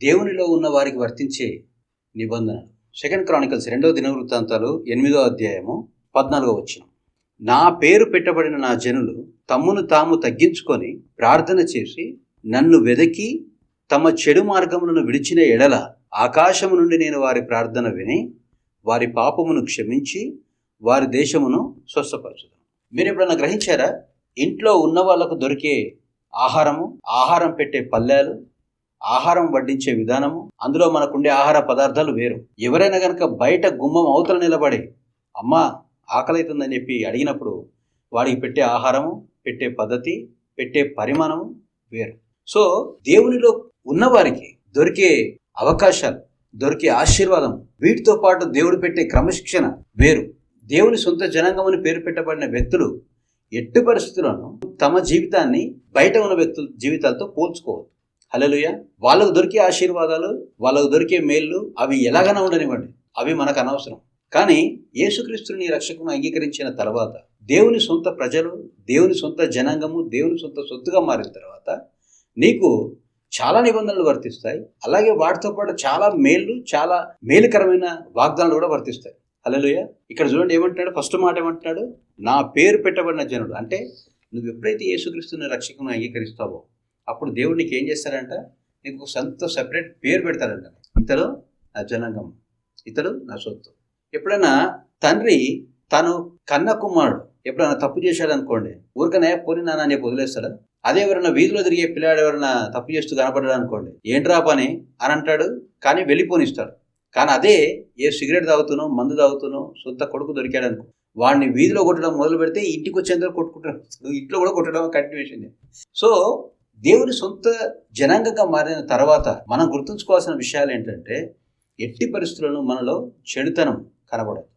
దేవునిలో ఉన్న వారికి వర్తించే నిబంధనలు సెకండ్ క్రానికల్స్ రెండవ దినవృత్తాంతాలు ఎనిమిదో అధ్యాయము పద్నాలుగో వచ్చిన నా పేరు పెట్టబడిన నా జనులు తమ్మును తాము తగ్గించుకొని ప్రార్థన చేసి నన్ను వెదకి తమ చెడు మార్గములను విడిచిన ఎడల ఆకాశము నుండి నేను వారి ప్రార్థన విని వారి పాపమును క్షమించి వారి దేశమును స్వస్థపరచుదాను. మీరు ఎప్పుడన్నా గ్రహించారా? ఇంట్లో ఉన్న వాళ్ళకు దొరికే ఆహారము ఆహారం పెట్టే పల్లెలు ఆహారం వడ్డించే విధానము అందులో మనకుండే ఆహార పదార్థాలు వేరు. ఎవరైనా కనుక బయట గుమ్మం అవతల నిలబడి అమ్మ ఆకలైతుందని చెప్పి అడిగినప్పుడు వాడికి పెట్టే ఆహారము పెట్టే పద్ధతి పెట్టే పరిమాణము వేరు. సో దేవునిలో ఉన్నవారికి దొరికే అవకాశాలు దొరికే ఆశీర్వాదం వీటితో పాటు దేవుడు పెట్టే క్రమశిక్షణ వేరు. దేవుని సొంత జనాంగమని పేరు పెట్టబడిన వ్యక్తులు ఎట్టి పరిస్థితులను తమ జీవితాన్ని బయట ఉన్న వ్యక్తుల జీవితాలతో పోల్చుకోవద్దు. హలలుయ వాళ్ళకు దొరికే ఆశీర్వాదాలు వాళ్ళకు దొరికే మేళ్ళు అవి ఎలాగైనా ఉండనివ్వండి. అవి మనకు అనవసరం. కానీ యేసుక్రీస్తుని రక్షకుని అంగీకరించిన తర్వాత దేవుని సొంత ప్రజలు దేవుని సొంత జనాంగము దేవుని సొంత సొత్తుగా మారిన తర్వాత నీకు చాలా నిబంధనలు వర్తిస్తాయి. అలాగే వాటితో పాటు చాలా మేళ్ళు చాలా మేలుకరమైన వాగ్దానాలు కూడా వర్తిస్తాయి. హలోయ ఇక్కడ చూడండి ఏమంటున్నాడు? ఫస్ట్ మాట ఏమంటున్నాడు? నా పేరు పెట్టబడిన జనుడు. అంటే నువ్వు ఎప్పుడైతే యేసుక్రీస్తుని రక్షకుని అంగీకరిస్తావో అప్పుడు దేవుడు నీకు ఏం చేస్తాడంట? నీకు సొంత సపరేట్ పేరు పెడతాడంట. ఇతడు నా జనాంగం ఇతడు నా సొత్తు. ఎప్పుడైనా తండ్రి తను కన్న కుమారుడు ఎప్పుడైనా తప్పు చేశాడు అనుకోండి ఊరికనే పోని నాన్న అని వదిలేస్తాడు? అదే ఎవరైనా వీధిలో తిరిగే పిల్లాడు ఎవరైనా తప్పు చేస్తూ కనపడ్డాడు అనుకోండి ఏంట్రా పని? అని అంటాడు కానీ వెళ్ళిపోనిస్తాడు. కానీ అదే ఏ సిగరెట్ తాగుతునో మందు తాగుతునో సొంత కొడుకు దొరికాడు అనుకో వాడిని వీధిలో కొట్టడం మొదలు పెడితే ఇంటికి వచ్చేందుకు కొట్టుకుంటాడు. ఇంట్లో కూడా కొట్టడం కంటిన్యూషన్ సో దేవుని సొంత జనాంగంగా మారిన తర్వాత మనం గుర్తుంచుకోవాల్సిన విషయాలు ఏంటంటే ఎట్టి పరిస్థితులను మనలో చెడుతనం కనబడదు.